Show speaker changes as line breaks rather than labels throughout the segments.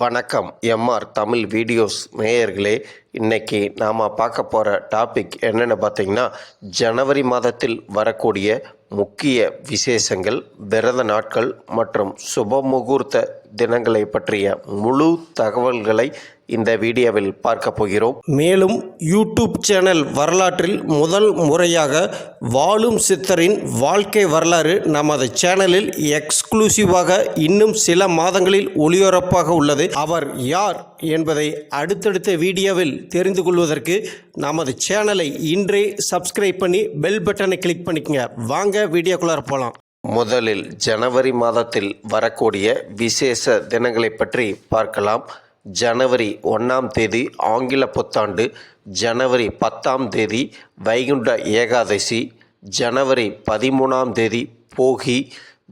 வணக்கம் MR Tamil videos. நேயர்களே இன்னைக்கு நாம் பார்க்க போகிற டாபிக் என்னென்னு பார்த்தீங்கன்னா ஜனவரி மாதத்தில் வரக்கூடிய முக்கிய விசேஷங்கள் விரத நாட்கள் மற்றும் சுப முகூர்த்த தினங்களை பற்றிய முழு தகவல்களை இந்த வீடியோவில் பார்க்க போகிறோம். மேலும் யூடியூப் சேனல் வரலாற்றில் முதல் முறையாக வாழும் சித்தரின் வாழ்க்கை வரலாறு நமது சேனலில் எக்ஸ்க்ளூசிவாக இன்னும் சில மாதங்களில் ஒளிபரப்பாக உள்ளது. அவர் யார் என்பதை அடுத்தடுத்த வீடியோவில் தெரிந்து கொள்வதற்கு நமது சேனலை இன்றே சப்ஸ்கிரைப் பண்ணி பெல் பட்டனை கிளிக் பண்ணிக்கங்க. வாங்க வீடியோக்குள்ளார போகலாம் முதலில் ஜனவரி மாதத்தில் வரக்கூடிய விசேஷ தினங்களை பற்றி பார்க்கலாம். ஜனவரி ஒன்றாம் தேதி ஆங்கில புத்தாண்டு ஜனவரி பத்தாம் தேதி வைகுண்ட ஏகாதசி ஜனவரி பதிமூணாம் தேதி போகி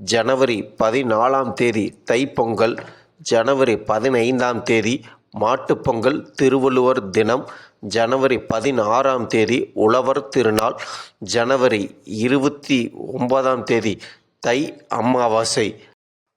ஜனவரி பதினாலாம் தேதி தைப்பொங்கல் ஜனவரி பதினைந்தாம் தேதி மாட்டுப்பொங்கல் திருவள்ளுவர் தினம் ஜனவரி பதினாறாம் தேதி உழவர் திருநாள் ஜனவரி இருபத்தி ஒன்பதாம் தேதி தை அமாவாசை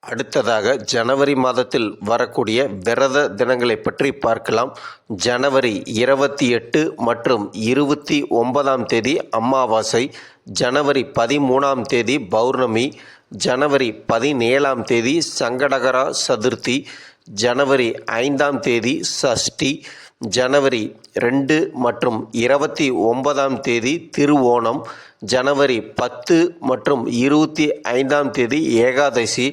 அடுத்ததாக ஜனவரி மாதத்தில் வரக்கூடிய விரத தினங்களை பற்றி பார்க்கலாம். ஜனவரி இருபத்தி எட்டு மற்றும் இருபத்தி ஒன்பதாம் தேதி அமாவாசை. ஜனவரி பதிமூணாம் தேதி பௌர்ணமி. ஜனவரி பதினேழாம் தேதி சங்கடகரா சதுர்த்தி. ஜனவரி ஐந்தாம் தேதி சஷ்டி. ஜனவரி ரெண்டு மற்றும் இருபத்தி ஒன்பதாம் தேதி திருவோணம் ஜனவரி பத்து மற்றும் இருபத்தி ஐந்தாம் தேதி ஏகாதசி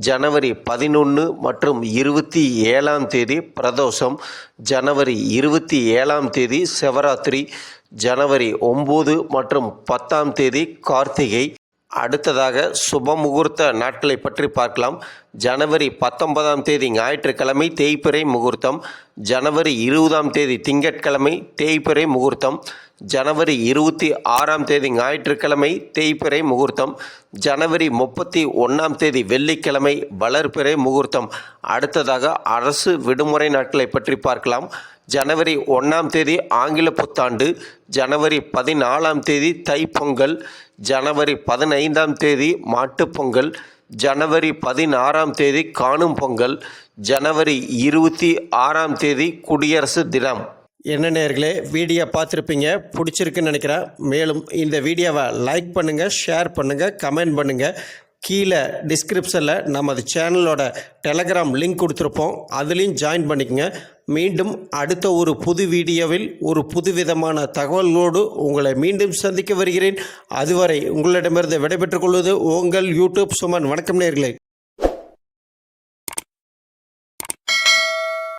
ஜனவரி பதினொன்று மற்றும் இருபத்தி ஏழாம் தேதி பிரதோஷம் ஜனவரி இருபத்தி ஏழாம் தேதி சிவராத்திரி ஜனவரி ஒம்பது மற்றும் பத்தாம் தேதி கார்த்திகை அடுத்ததாக சுப முகூர்த்த நாட்களை பற்றி பார்க்கலாம். ஜனவரி பத்தொன்பதாம் தேதி ஞாயிற்றுக்கிழமை தேய்பிறை முகூர்த்தம். ஜனவரி இருபதாம் தேதி திங்கட்கிழமை தேய்பிறை முகூர்த்தம். ஜனவரி இருபத்தி ஆறாம் தேதி ஞாயிற்றுக்கிழமை தேய்பிறை முகூர்த்தம். ஜனவரி முப்பத்தி ஒன்றாம் தேதி வெள்ளிக்கிழமை வளர்பிறை முகூர்த்தம். அடுத்ததாக அரசு விடுமுறை நாட்களை பற்றி பார்க்கலாம். ஜனவரி ஒன்றாம் தேதி ஆங்கில புத்தாண்டு ஜனவரி பதினாலாம் தேதி தைப்பொங்கல் ஜனவரி பதினைந்தாம் தேதி மாட்டுப்பொங்கல் ஜனவரி பதினாறாம் தேதி காணும் பொங்கல் ஜனவரி இருபத்தி ஆறாம் தேதி குடியரசு தினம். என்ன நேர்களே வீடியோ பார்த்துருப்பீங்க பிடிச்சிருக்குன்னு நினைக்கிறேன். மேலும் இந்த வீடியோவை லைக் பண்ணுங்கள் ஷேர் பண்ணுங்கள் கமெண்ட் பண்ணுங்கள் கீழே டிஸ்கிரிப்ஷனில் நமது சேனலோட டெலகிராம் லிங்க் கொடுத்துருப்போம். அதுலேயும் ஜாயின் பண்ணிக்கங்க. மீண்டும் அடுத்த ஒரு புது வீடியோவில் ஒரு புதுவிதமான தகவல்களோடு உங்களை மீண்டும் சந்திக்க வருகிறேன். அதுவரை உங்களிடமிருந்து விடைபெற்றுக் கொள்வது உங்கள் யூடியூப் சுமன். வணக்கம் நேர்களே